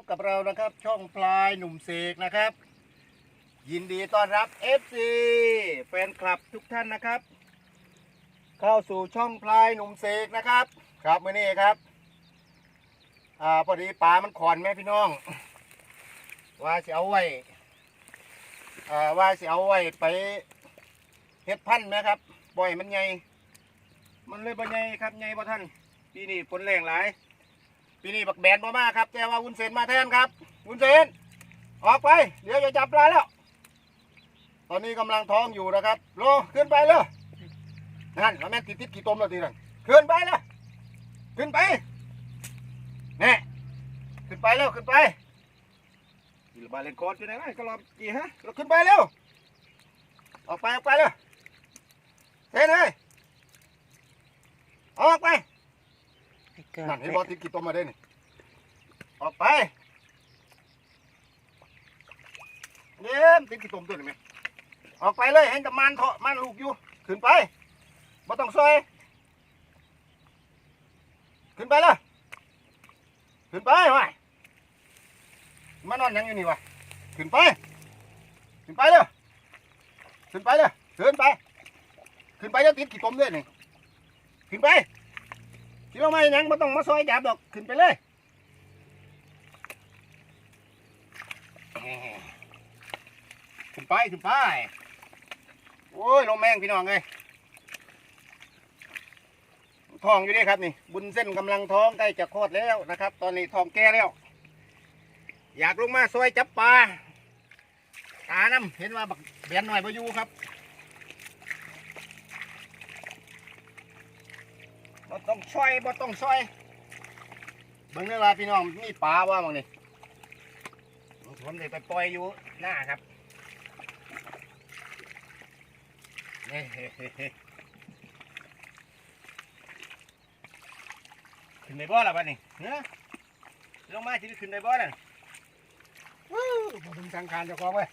บกับเรานะครับ ช่องพลายหนุ่มเสกนะครับ ยินดีต้อนรับ FC แฟนคลับทุกท่านนะครับ เข้าสู่ช่องพลายหนุ่มเสกนะครับ ครับมื่อนี้ครับ อ่าพอดีปลามันขอนแม่พี่น้อง ว่าจะเอาไว้อ่าว่าจะเอาไว้ไปเฮ็ดพันธุ์ไหมครับปล่อยมันใหญ่มันเลยบ่ใหญ่ครับใหญ่บ่ท่านปีนี้ฝนแรงหลาย ปีนี้บักแบนบ่มาครับ แต่ว่าวุ้นเส้นมาแทนครับ วุ้นเส้น ออกไป เดี๋ยวจะจับปลาแล้ว ตอนนี้กำลังท้องอยู่นะครับโลขึ้นไปเลยนั่นแล้วแม่ติดติดกี่ตมแล้วทีนั่นขึ้นไปเลยขึ้นไปแน่ขึ้นไปแล้วขึ้นไปอีบาเลนคอร์ดอยู่ไหนก็รอกี่ฮะเราขึ้นไปเร็วออกไปออกไปเลยเส้นเลยออกไป นั่นเห็นบอติดกี่ตัวมาได้นี่ออกไปเนี่ยติดกี่ตัวตัวนี่ไหมออกไปเลยเห็นกับมันเถาะมันลูกอยู่ขึ้นไปบ่ต้องซอยขึ้นไปเลยขึ้นไปวะมานอนยังอยู่นี่วะขึ้นไป ขึ้นไปเลยขึ้นไปเลยขึ้นไป ขึ้นไปแล้วติดกี่ตัวด้วยนี่ขึ้นไป คิดว่าไม่ยังไม่ต้องมาซอยจับดอกขึ้นไปเลยขึ้นไปขึ้นไปโอ้ยลมแมงพี่น้องเลยทองอยู่นี่ครับนี่ บุญเส้นกำลังท้องใกล้จะคลอดแล้วนะครับ ตอนนี้ทองแก่แล้ว อยากลงมาซอยจับปลาตาน้ำเห็นว่าบักเบียนหน่อยมาอยู่ครับ บ่ต้องช่วยบ่ต้องช่วยเบิ่งเด้อว่าพี่น้องมีปลาว่ามังนี่ผมเลยไปปล่อยอยู่หน้าครับนี่ขึ้นในบ่อแล้วบ้านี่เนาะลงมาจะได้ขึ้นในบ่อน่ะวู้ผมถึงทางการจ้าของเว้ย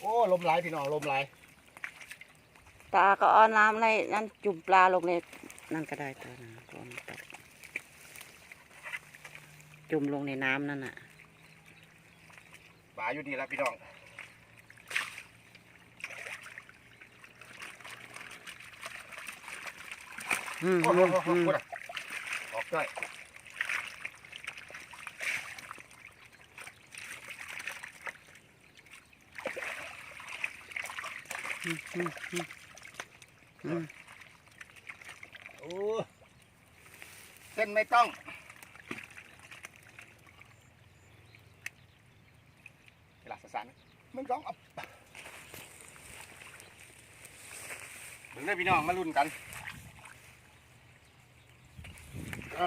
โอ้ ลมไหลายพี่น้องลมไหลายตาก็เอาน้ำในนั่นจุ่มปลาลงในนั่นก็ได้ตัวนะตัวนี้ตัดจุ่มลงในน้ำนั่นน่ะปลาอยู่นี่แล้วพี่น้องอืมโอ้โหอืมโอ้โหอืมพูดอะออกด้วย อืมอืมอืมอืม โอ้เส้นไม่ต้อง เวลาสานมันร้องเอาถึงได้พี่น้องมาลุ้นกันเอ้อ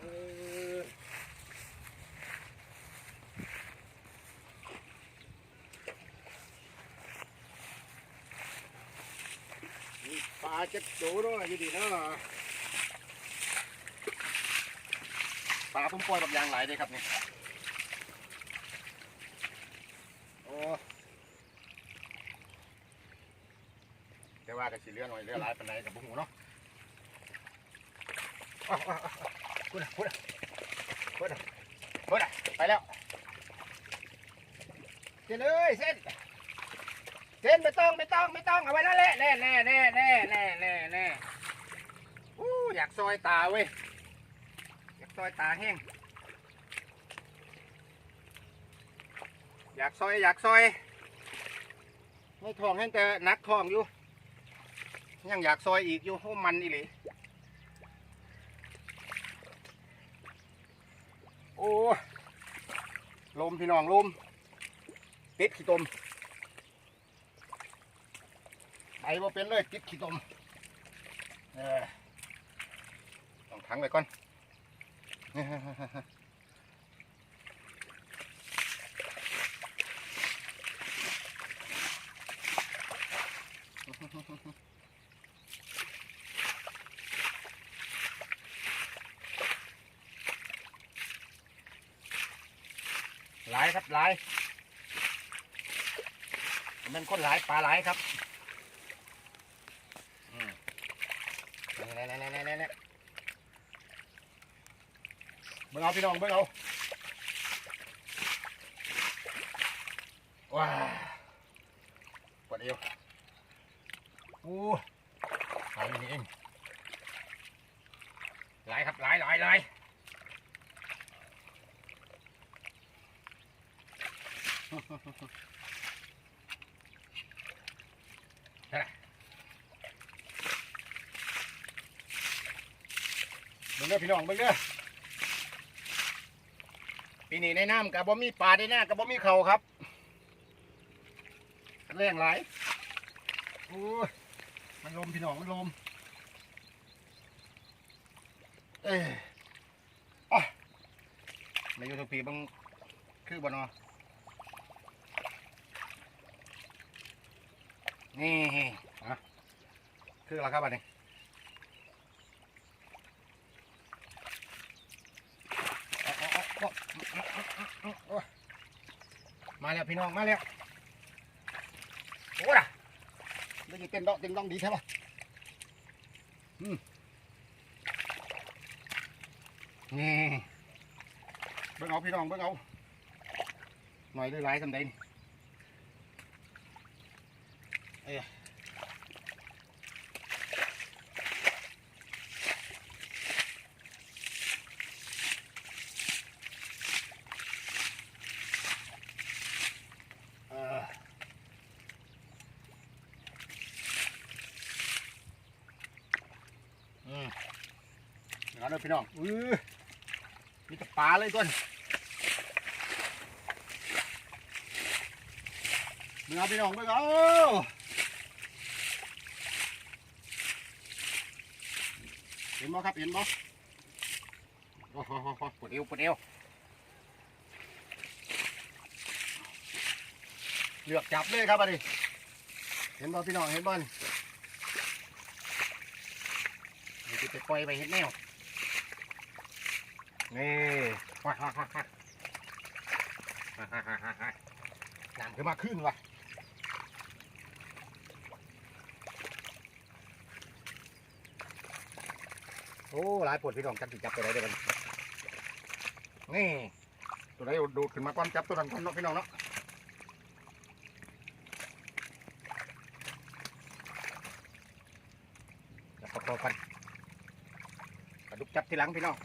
เออ อาจะโดด้วยอยู่ดีเนาะปลาผมปล่อยแบบยางไหลเลยครับนี่โอ้แต่ว่าก็สิเลือหน่อยเลือหลายปานใดกับบุ้งเนาะอ้าวอ้าวอ้าวพูดอะพูดอะพูดอะพูดอะไปแล้วเส้เลยเส้น เส้นไม่ต้องไม่ต้องไม่ต้องเอาไว้นั่นแหละแน่แน่แน่แน่แน่แน่แน่อู้อยากซอยตาเว้ยอยากซอยตาแห้งอยากซอยอยากซอยไม่ทองแห้งแต่นักทองอยู่ ยังอยากซอยอีกอยู่โอ้มันอีหลีโอ้ลมพี่น้องลมติดขี้ตม ไปว่าเป็นเลยติดขี้ตมเออต้องขังไว้ก่อนหลายครับหลายมันคนหลายปลาหลายครับอืม นี่นี่นี่นี่นี่นี่เบิ่งเอาพี่น้องเบิ่งเอาว้าปวดเอวอู้หลายอยู่นี่เองหลายครับหลายหลายหลาย เด้อพี่น้องเบิ่งเด้อปีนี้ในน้ำกับบ่มีปลาในหน้ากับบ่มีเขาครับแรงหลายโอ้ยมันลมพี่น้องมันลมเอ้ยอ๋อในยูทูปีบังคือบ่เนอนี่อะคือแล้วครับอันนี้ มาแล้วพี่น้องมาแล้วโอ้ล่ะเดี๋ยวจะเต้นดอกเต้นดองดีใช่ปะอืมนี่เบิ่งเอาพี่น้องเบิ่งเอาหน่อยด้วยหลายสำเด็จเอ้ย เดี๋ยวก่อนเด้อพี่น้องอือมีแต่ปลาเลยต้นเบิ่งเอพี่น้องเบิ่งเอาเห็นบ่ครับเห็นบ่โอ้โหปวดเอวปวดเอวเลือกจับเลยครับอันนี้เห็นบ่พี่น้องเห็นบ่นี่จะไปปล่อยไปเห็ดแนว นี่น้ำขึ้นมาขึ้นว่ะโอ้หลายปวดพี่น้องจับจับไปได้เดี๋ยวมันนี่ตัวไหนดูขึ้นมาก้อนจับตัวนั้นก้อนนกพี่น้องเนาะจับประกอบกันกระดุกจับที่หลังพี่น้อง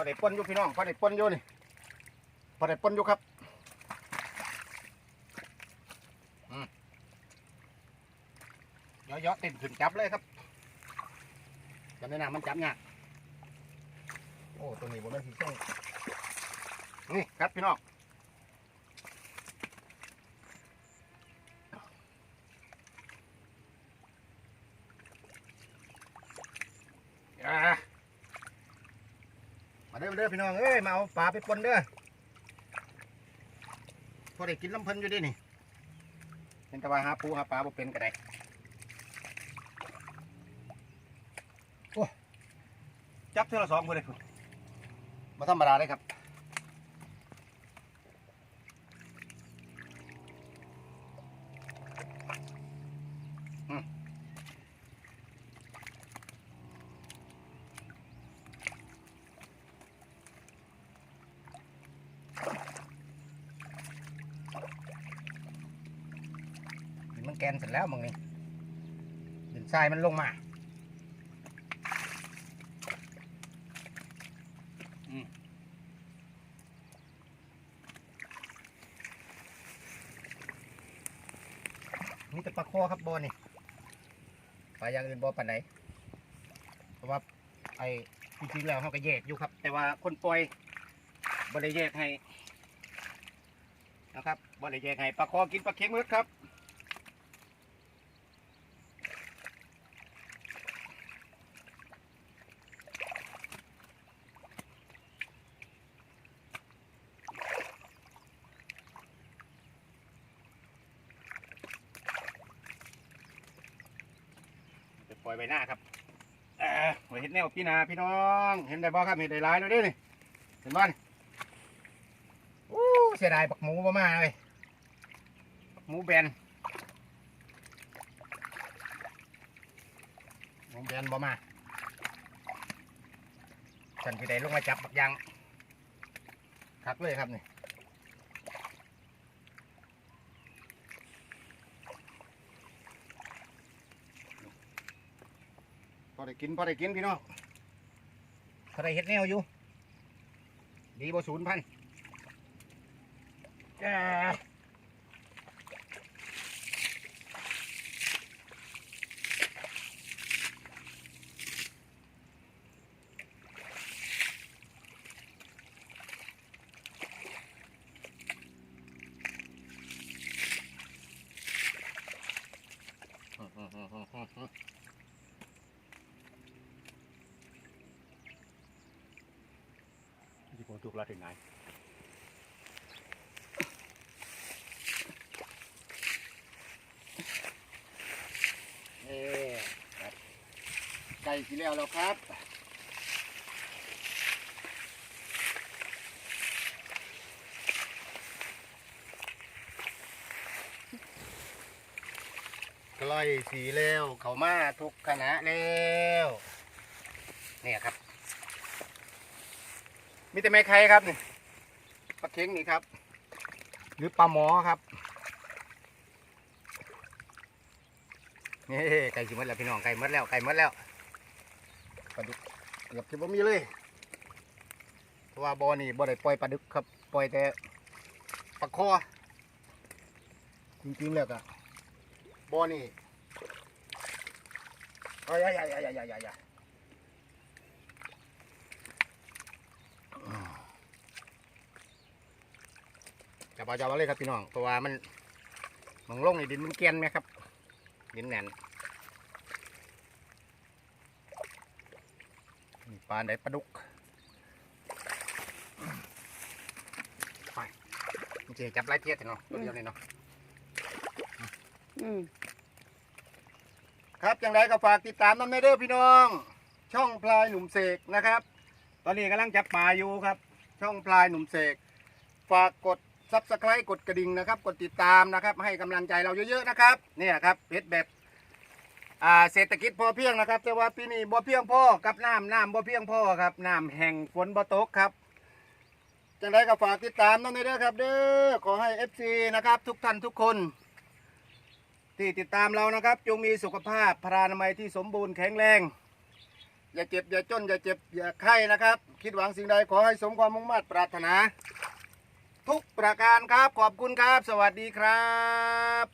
อได้ปนอยู่พี่น้องพอได้ปนอยู่นี่พอได้ปนอยู่ครับเยอะๆเต็มถึงจับเลยครับจำได้นะมันจับยากโอ้ตัวนี้บนนั้นสีส้งนี่ครับพี่น้องอ่ามา เด้อพี่น้องเอ้ยมาเอาปลาไปปนเด้อพอได้กินล้ำเพิ่นอยู่ดินี่เป็นแตะวันหาปูหาปลาบ่เป็นก็ได้จับเท่าละสองคนเลยคุณมาธรรมดาเลยครับ ดินมันแกนเสร็จแล้วมึงนี่ดินทรายมันลงมานี่แต่ปลาคอครับบอนี่ปลาอย่างอื่นบอปันไหนเพราะว่าไอ้จริงๆแล้วเขาก็แยกอยู่ครับ แต่ว่าคนปล่อยบ่ได้แยกให้นะครับบ่ได้แยกให้ปลาคอกินปลาเค็งมืดครับ อยใบหน้าครับเออไว้เห็นแนวพี่นาพี่น้อง เห็นได้บ่ครับเห็นได้หลายแล้วเด้นี่เห็นบ่นี่อู้เสียดายบักหมูบ่มาเลยบักหมูแบนหมูแบนบ่มาฉันที่ใดลงมาจับบักยางคักเลยครับนี่ อได้กินพอได้กินพี่น้องพอได้เห็ดแนวอยู่ ดีบ่ศูนย์พันแก่ ที่ผมถูกเราถึงไหนเอ๊ครับไก่สีแล้วแล้วครับกล้สีแล้วเขามาทุกคณะแล้ว เนี่ยครับ มีแต่แม่ไข่ครับนี่ปลาเค็งนี่ครับ หรือปลาหมอครับนี่ไก่สิมดแล้วพี่น้องไก่หมดแล้วไก่หมดแล้วปลาดุกเกือบที่บ่มีเลยเพราะว่าบ่อนี่บ่ได้ปล่อยปลาดุกครับปล่อยแต่ปลาคอจริงๆแล้วก็บ่อนี่เอ้ยๆๆๆๆๆ จับเอาจับเอาเลยครับพี่น้องเพราะว่ามันมันลงในดินมันเกลียนไหมครับดินแน่นนี่ปลาไหนปลาดุกไปมันจะจับไล่เทียดเนาะตัวเดียวนี่เนาะอืมครับอย่างไรก็ฝากติดตามน้ำในเด้อพี่น้อง ช่องพลายหนุ่มเสกนะครับ ตอนนี้กำลังจับปลาอยู่ครับ ช่องพลายหนุ่มเสกฝากกด ซับสไครต์กดกระดิ่งนะครับ กดติดตามนะครับ ให้กำลังใจเราเยอะๆนะครับเนี่ยครับเพชรแบบอ่าเศรษฐกิจพอเพียงนะครับ แต่ว่าปีนี้บ่เพียงพ่อกับน้ำน้ำบ่เพียงพ่อครับน้ำแห่งฝนบ่ตกครับจังไรก็ฝากติดตามน้องในเด้อครับ เด้อขอให้ FC นะครับ ทุกท่านทุกคน ที่ติดตามเรานะครับ จงมีสุขภาพพรานามัยที่สมบูรณ์แข็งแรง อย่าเจ็บอย่าจนอย่าเจ็บอย่าไข้นะครับ คิดหวังสิ่งใดขอให้สมความมุ่งมั่นปรารถนา ทุกประการครับ ขอบคุณครับ สวัสดีครับ